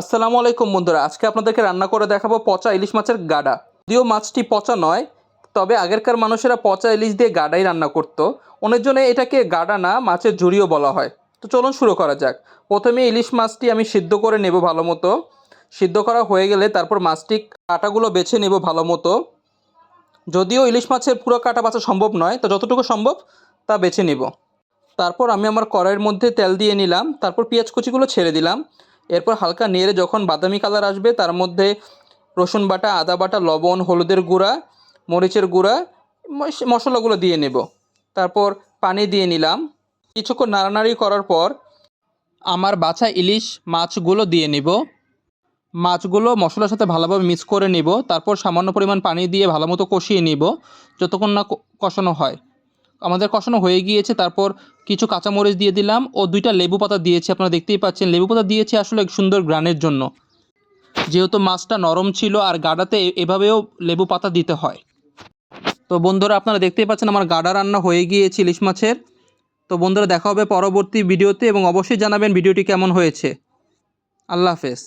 আসসালামু আলাইকুম বন্ধুরা, আজকে আপনাদেরকে রান্না করে দেখাবো পচা ইলিশ মাছের গাডা। যদিও মাছটি পচা নয়, তবে আগেরকার মানুষেরা পচা ইলিশ দিয়ে গাডাই রান্না করতো। ওনের জন্য এটাকে গাডা না, মাছের ঝুড়িও বলা হয়। তো চলুন শুরু করা যাক। প্রথমে ইলিশ মাছটি আমি সিদ্ধ করে নেব ভালো মতো সিদ্ধ করা হয়ে গেলে তারপর মাছটি কাটাগুলো বেছে নেব ভালো মতো যদিও ইলিশ মাছের পুরো কাটা বাছা সম্ভব নয়, তো যতটুকু সম্ভব তা বেছে নেব। তারপর আমি আমার কড়াইয়ের মধ্যে তেল দিয়ে নিলাম, তারপর পেঁয়াজ কুচিগুলো ছেড়ে দিলাম। এরপর হালকা নেড়ে যখন বাদামি কালার আসবে, তার মধ্যে রসুন বাটা, আদা বাটা, লবণ, হলুদের গুঁড়া, মরিচের গুঁড়া মশলাগুলো দিয়ে নেব। তারপর পানি দিয়ে নিলাম। কিছুক্ষণ নাড়ানাড়ি করার পর আমার বাছা ইলিশ মাছগুলো দিয়ে নেব। মাছগুলো মশলার সাথে ভালোভাবে মিক্স করে নেব। তারপর সামান্য পরিমাণ পানি দিয়ে ভালো মতো কষিয়ে নেব। যতক্ষণ না কষানো হয়। আমাদের কষানো হয়ে গিয়েছে, তারপর কিছু কাঁচামরিচ দিয়ে দিলাম ও দুইটা লেবু পাতা দিয়েছি, আপনারা দেখতেই পাচ্ছেন। লেবু পাতা দিয়েছি আসলে সুন্দর গ্রানের জন্য। যেহেতু মাছটা নরম ছিল আর গাডাতে এভাবেও লেবু পাতা দিতে হয়। তো বন্ধুরা, আপনারা দেখতেই পাচ্ছেন আমার গাডা রান্না হয়ে গিয়েছে ইলিশ মাছের। তো বন্ধুরা, দেখা হবে পরবর্তী ভিডিওতে এবং অবশ্যই জানাবেন ভিডিওটি কেমন হয়েছে। আল্লাহ হাফেজ।